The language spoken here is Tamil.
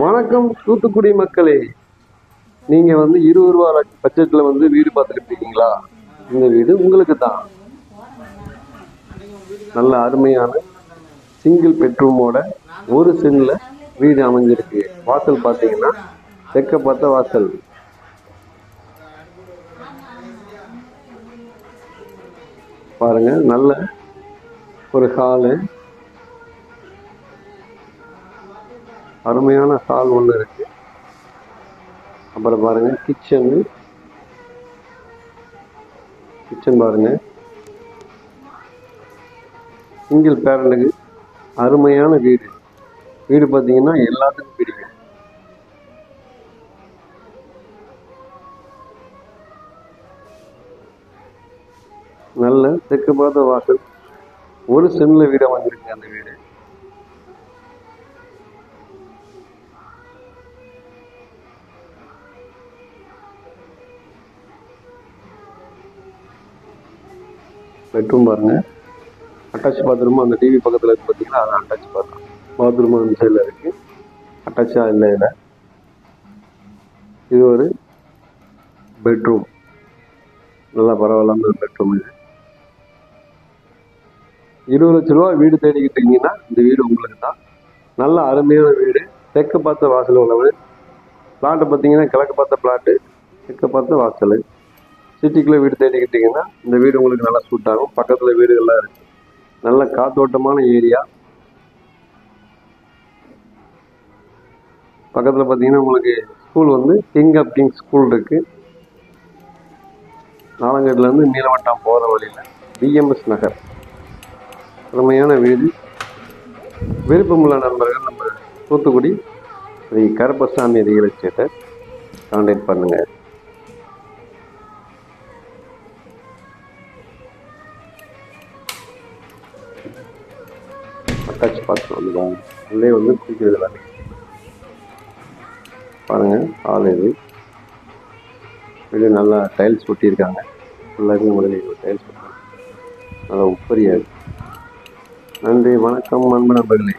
வணக்கம் தூத்துக்குடி மக்களே. நீங்க வந்து இருபது ரூபா பட்ஜெட்ல வந்து வீடு பார்த்துட்டு இருக்கீங்களா இந்த வீடு உங்களுக்கு தான் நல்ல அருமையான சிங்கிள் பெட்ரூமோட ஒரு சென்ல வீடு அமைஞ்சிருக்கு. வாசல் பார்த்தீங்கன்னா தெக்க பார்த்த வாசல். பாருங்க நல்ல ஒரு ஹாலு அருமையான ஹால் ஒன்று இருக்கு. அப்புறம் பாருங்க கிச்சனு கிச்சன் பாருங்க. சிங்கிள் பேரண்ட்டுக்கு அருமையான வீடு. வீடு பார்த்தீங்கன்னா எல்லாத்துக்கும் பிடிக்கும். நல்ல தெற்கு பார்த்த வாசல். ஒரு சென்னில் வீடாக அமைஞ்சிருக்கு அந்த வீடு. பெட்ரூம் பாருங்க. அட்டாச் பாத்ரூமும் அந்த டிவி பக்கத்தில் இருக்கு பார்த்தீங்கன்னா அது அட்டாச் பாத்ரூம் பாத்ரூம் அந்த சைடில் இருக்குது அட்டாச்சாக இல்லை இல்லை இது ஒரு பெட்ரூம் நல்லா பரவாயில்லாம ஒரு பெட்ரூம் இது. இருபது லட்ச ரூபா வீடு தேடிக்கிட்டு இருக்கீங்கன்னா இந்த வீடு உங்களுக்கு தான். நல்ல அருமையான வீடு. தெற்கு பார்த்த வாசல் உள்ளவர். பிளாட்டை பார்த்தீங்கன்னா கிழக்கு பார்த்த பிளாட்டு தெற்கு பார்த்த வாசல். சிட்டிக்குள்ளே வீடு தேடிக்கிட்டிங்கன்னா இந்த வீடு உங்களுக்கு நல்லா சூட் ஆகும். பக்கத்தில் வீடுகள்லாம் இருக்குது நல்ல காத்தோட்டமான ஏரியா. பக்கத்தில் பார்த்தீங்கன்னா உங்களுக்கு ஸ்கூல் வந்து கிங் ஆஃப் கிங் ஸ்கூல் இருக்குது நாலங்கேட்லேருந்து நீலவட்டம் போகிற வழியில் பிஎம்எஸ் நகர். அருமையான வீடு. விருப்பமுள்ள நண்பர்கள் நம்ம தூத்துக்குடி ஸ்ரீ கருப்பசாமி ரியல் எஸ்டேட்டை கான்டாக்ட் பண்ணுங்கள் அட்டாச் பாத்ரூம் வந்துடும் உள்ளே வந்து குளிக்கிறது வேலை. பாருங்கள் ஹால் இது. வெளியே நல்லா டைல்ஸ் ஒட்டியிருக்காங்க. ஃபுல்லாகவே முதலில் டைல்ஸ் ஒட்டிருக்காங்க நல்லா உப்பரியாது நன்றி வணக்கம் அன்பு நண்பர்களே.